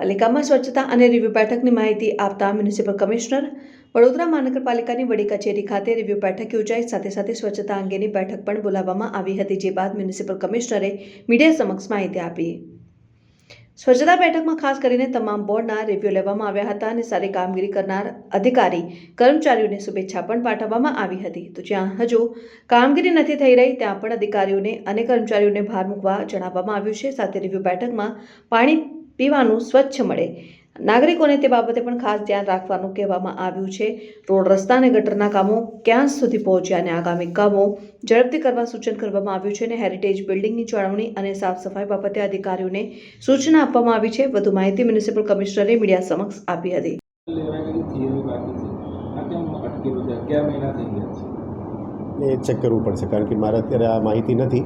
પાલિકામાં સ્વચ્છતા અને રિવ્યુ બેઠકની માહિતી આપતા મ્યુનિસિપલ કમિશનર વડોદરા મહાનગરપાલિકાની વડી કચેરી ખાતે રિવ્યુ બેઠક યોજાઈ. સાથે સાથે સ્વચ્છતા અંગેની બેઠક પણ બોલાવવામાં આવી હતી, જે બાદ મ્યુનિસિપલ કમિશનરે મીડિયા સમક્ષ માહિતી આપી. સ્વચ્છતા બેઠકમાં ખાસ કરીને તમામ બોર્ડના રિવ્યુ લેવામાં આવ્યા હતા અને સારી કામગીરી કરનાર અધિકારી, કર્મચારીઓને શુભેચ્છા પણ પાઠવવામાં આવી હતી. તો જ્યાં હજુ કામગીરી નથી થઈ રહી, ત્યાં પણ અધિકારીઓને અને કર્મચારીઓને ભાર મૂકવા જણાવવામાં આવ્યું છે. સાથે રિવ્યુ બેઠકમાં પાણી પીવાનું સ્વચ્છ મળે. નાગરિકોને તે બાબતે પણ ખાસ ધ્યાન રાખવાનું કહેવામાં આવ્યું છે. રોડ રસ્તા અને ગટરના કામો ક્યાં સુધી પહોંચ્યા અને આગામી કામો ઝડપથી કરવા સૂચન કરવામાં આવ્યું છે અને હેરિટેજ બિલ્ડિંગની જાળવણી અને સાફ સફાઈ બાબતે અધિકારીઓને સૂચના આપવામાં આવી છે. વધુ માહિતી મ્યુનિસિપલ કમિશનરે મીડિયા સમક્ષ આપી હતી. લેવાયેલી થિયરી બાકી છે આ કેમ અટકેલું છે? અગિયાર મહિના થઈ ગયા છે? એ ચેક કરવું પડશે કારણ કે મારે અત્યારે આ માહિતી નથી.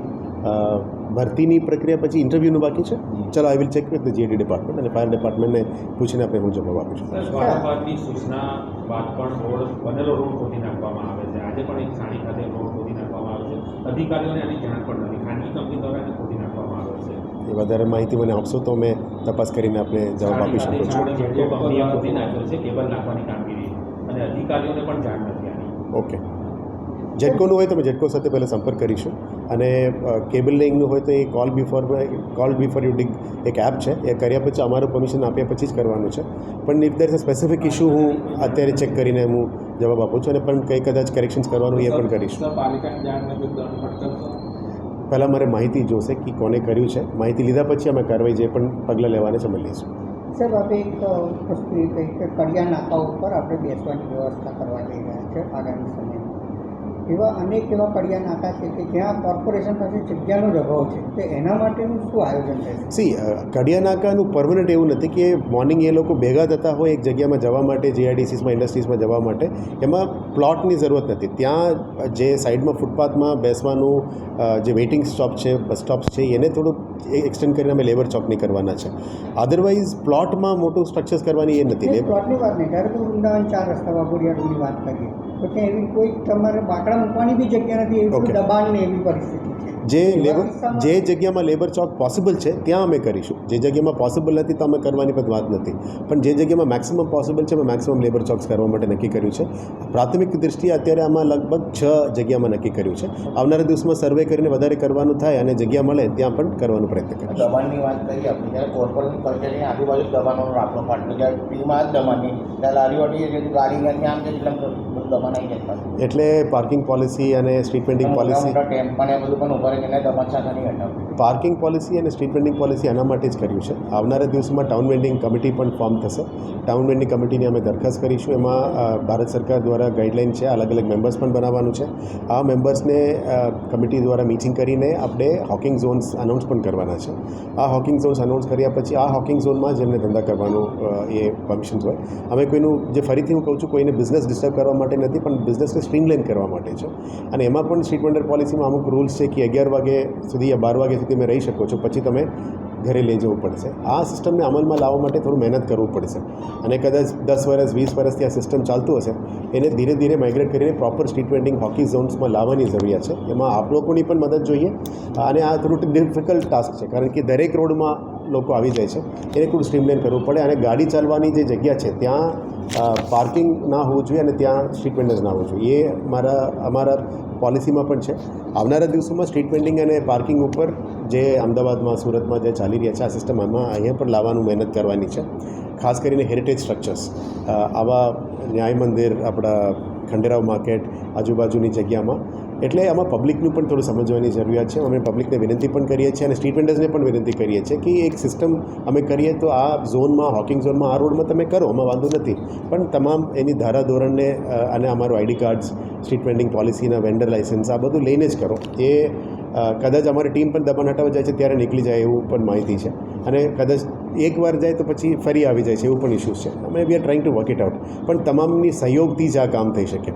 ભરતીની પ્રક્રિયા પછી ઇન્ટરવ્યૂનું બાકી છે? ચલો I will check with the G A D department અને ફાયર ડિપાર્ટમેન્ટને પૂછીને આપણે હું જવાબ આપીશું. સર સૂચના બાદ પણ રોડ બનેલો રોડ ખોદી નાખવામાં આવે છે. આજે પણ એક સાણી ખાતે રોડ ખોદી નાખવામાં આવે છે. અધિકારીઓને આની જાણ પણ નથી. ખાનગી કંપની દ્વારા એને ખોદી નાખવામાં આવે છે. એ વધારે માહિતી મને આપશો તો મેં તપાસ કરીને આપણે જવાબ આપી શકું છું સાણી ખાતે કંપનીએ ખોદી નાખ્યો છે કેબલ નાખવાની કામગીરી. અને અધિકારીઓને પણ જાણ નથી આવી ઓકે જેટકોનું હોય તો અમે જેટકો સાથે પહેલાં સંપર્ક કરીશું. અને કેબલ લિંકનું હોય તો એ call before call before you dig એક એપ છે. એ કર્યા પછી અમારું પરમિશન આપ્યા પછી જ કરવાનું છે. પણ ઇફ દેર સ્પેસિફિક ઇશ્યુ હું અત્યારે ચેક કરીને હું જવાબ આપું છું અને પણ કંઈ કદાચ કરેક્શન્સ કરવાનું એ પણ કરીશું. પહેલાં મારે માહિતી જોશે કે કોને કર્યું છે. માહિતી લીધા પછી અમે કાર્યવાહી જે પણ પગલાં લેવાના છે અમે લઈશું. સાહેબ આપણે એક વસ્તુ એ કહી કે કડિયા નાકા ઉપર આપણે બેસવાની વ્યવસ્થા કરવા જઈ રહ્યા છે આગામી સમયમાં. એવા અનેક એવા કડિયા નાકા છે કે જ્યાં કોર્પોરેશન પાસે જગ્યાનો જ અભાવ છે. તો એના માટેનું શું આયોજન છે? સી કડિયા નાકાનું પરમનન્ટ એવું નથી કે મોર્નિંગ એ લોકો ભેગા થતા હોય એક જગ્યામાં જવા માટે જીઆઈડીસીસમાં ઇન્ડસ્ટ્રીઝમાં જવા માટે. એમાં પ્લોટની જરૂરત નથી. ત્યાં જે સાઈડમાં ફૂટપાથમાં બેસવાનું જે વેઇટિંગ સ્ટોપ છે બસ સ્ટોપ્સ છે એને થોડુંક એક્સટેન્ડ કરીને અમે લેબર ચોકની કરવાના છે. અધરવાઇઝ પ્લોટમાં મોટું સ્ટ્રક્ચર્સ કરવાની એ નથી. પ્લોટની વાત નહીં. ધારો કે વૃંદાવન ચાર રસ્તા વાઘોડિયા રોડની વાત કરીએ. તો ત્યાં એવી કોઈ તમારે બાકડા મૂકવાની બી જગ્યા નથી એવી. દબાણ ને એવી પરિસ્થિતિ જે લેબર જે જગ્યામાં લેબર ચોક પોસિબલ છે ત્યાં અમે કરીશું. જે જગ્યામાં પોસિબલ નથી તો અમે કરવાની પણ વાત નથી. પણ જે જગ્યામાં મેક્સિમમ પોસિબલ છે અમે મેક્સિમમ લેબર ચોક્સ કરવા માટે નક્કી કર્યું છે. પ્રાથમિક દૃષ્ટિએ અત્યારે આમાં લગભગ છ જગ્યામાં નક્કી કર્યું છે. આવનારા દિવસમાં સર્વે કરીને વધારે કરવાનું થાય અને જગ્યા મળે ત્યાં પણ કરવાનો પ્રયત્ન કરીએ. દબાણની વાત કરીએ આપણે જ્યારે આજુબાજુ દબાણનો આપણો જ્યારે જ દબાણની. ત્યારે ગાડી આમ એટલે દબાણ આવી જાય. એટલે પાર્કિંગ પોલિસી અને સ્ટ્રીટ વેન્ડિંગ પોલિસી ટેમ્પા એ બધું પણ પાર્કિંગ પોલિસી અને સ્ટ્રીટ વેન્ડિંગ પોલિસી આના માટે જ કર્યું છે. આવનારા દિવસમાં ટાઉન વેન્ડિંગ કમિટી પણ ફોર્મ થશે. ટાઉન વેન્ડિંગ કમિટીની અમે દરખાસ્ત કરીશું. એમાં ભારત સરકાર દ્વારા ગાઈડલાઇન છે, અલગ અલગ મેમ્બર્સ પણ બનાવવાનું છે. આ મેમ્બર્સને કમિટી દ્વારા મીટિંગ કરીને આપણે હોકિંગ ઝોન્સ અનાઉન્સ પણ કરવાના છે. આ હોકિંગ ઝોન્સ અનાઉન્સ કર્યા પછી આ હોકિંગ ઝોનમાં જેમને ધંધા કરવાનું એ પરમિશન્સ હોય. અમે કોઈનું, જે ફરીથી હું કહું છું, કોઈને બિઝનેસ ડિસ્ટર્બ કરવા માટે નથી, પણ બિઝનેસને સ્ટ્રીમલાઇન કરવા માટે છે. અને એમાં પણ સ્ટ્રીટ વેન્ડર પોલિસીમાં અમુક રૂલ્સ છે કે અગિયાર વાગે સુધી યા બાર વાગ્યા સુધી તમે રહી શકો છો. પછી તમે ઘરે લઈ જવું પડશે. આ સિસ્ટમને અમલમાં લાવવા માટે થોડું મહેનત કરવું પડશે. અને કદાચ દસ વર્ષ વીસ વર્ષથી આ સિસ્ટમ ચાલતું હશે, એને ધીરે ધીરે માઇગ્રેટ કરીને પ્રોપર સ્ટ્રીટ વેન્ડિંગ હોકી ઝોન્સમાં લાવવાની જરૂરિયાત છે. એમાં આપ લોકોની પણ મદદ જોઈએ. અને આ થોડું ડિફિકલ્ટ ટાસ્ક છે. કારણ કે દરેક રોડમાં લોકો આવી જાય છે. એને થોડું સ્ટ્રીમલાઇન કરવું પડે અને ગાડી ચાલવાની જે જગ્યા છે, ત્યાં પાર્કિંગ ના હોવું જોઈએ અને ત્યાં સ્ટ્રીટ વેન્ડર્સ ના હોવું જોઈએ. એ મારા, અમારા પોલિસીમાં પણ છે. આવનારા દિવસોમાં સ્ટ્રીટ વેન્ડિંગ અને પાર્કિંગ ઉપર જે અમદાવાદમાં, સુરતમાં જે ચાલી રહ્યા છે, આ સિસ્ટમ આમાં અહીંયા પણ લાવવાનું મહેનત કરવાની છે. ખાસ કરીને હેરિટેજ સ્ટ્રક્ચર્સ આવા ન્યાય મંદિર, આપણા ખંડેરાવ માર્કેટ આજુબાજુની જગ્યામાં એટલે આમાં પબ્લિકનું પણ થોડું સમજવાની જરૂરિયાત છે. અમે પબ્લિકને વિનંતી પણ કરીએ છીએ અને સ્ટ્રીટ વેન્ડર્સને પણ વિનંતી કરીએ છીએ કે એક સિસ્ટમ અમે કરીએ તો આ ઝોનમાં હોકિંગ ઝોનમાં આ રોડમાં તમે કરો, આમાં વાંધો નથી. પણ તમામ એની ધારાધોરણને અને અમારું આઈડી કાર્ડ્સ સ્ટ્રીટ વેન્ડિંગ પોલિસીના વેન્ડર લાઇસન્સ આ બધું લઈને જ કરો. એ કદાચ અમારી ટીમ પણ દબાણ હટાવવા જાય છે, ત્યારે નીકળી જાય એવું પણ માહિતી છે. અને કદાચ એકવાર જાય તો પછી ફરી આવી જાય છે, એવું પણ ઇસ્યુઝ છે. અમે we are trying to work it out પણ તમામની સહયોગથી જ આ કામ થઈ શકે.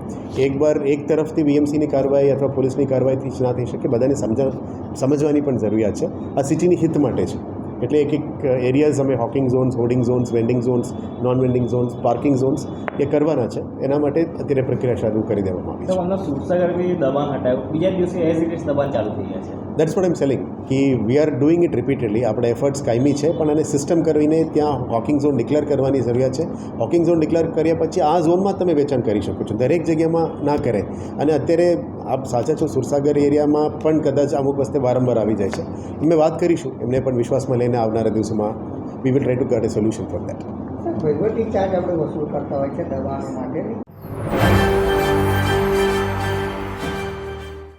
એકવાર એક તરફથી બીએમસીની કાર્યવાહી અથવા પોલીસની કાર્યવાહીથી જ ના થઈ શકે, બધાને સમજા, સમજવાની પણ જરૂરિયાત છે. આ સિટીની હિત માટે છે. એટલે એક એક એરિયાઝ અમે hawking zones hoarding zones vending zones non vending zones parking zones એ કરવાના છે. એના માટે અત્યારે પ્રક્રિયા શરૂ કરી દેવામાં આવી છે. સુરસાગરથી દબાણ હટાવ્યું. બીજા દિવસે એઝ ઇટ ઇઝ દબાણ ચાલુ થઈ ગયા છે. દેટ્સ વોટ એમ સેલિંગ કે we are doing it repeatedly આપણે એફર્ટ્સ કાયમી છે પણ એને સિસ્ટમ કરીને ત્યાં હોકિંગ ઝોન ડિક્લેર કરવાની જરૂરિયાત છે. હોકિંગ ઝોન ડિક્લેર કર્યા પછી આ ઝોનમાં તમે વેચાણ કરી શકો છો. દરેક જગ્યામાં ના કરે. અને અત્યારે આપ સાચા છો સુરસાગર એરિયામાં પણ કદાચ અમુક વસ્તે વારંવાર આવી જાય છે. અમે વાત કરીશું. એમને પણ વિશ્વાસમાં લઈને આવનારા દિવસોમાં we will try to get a solution for that વહીવટી ચાર્જ આપણે વસૂલ કરતા હોય છે દબાણો માટે.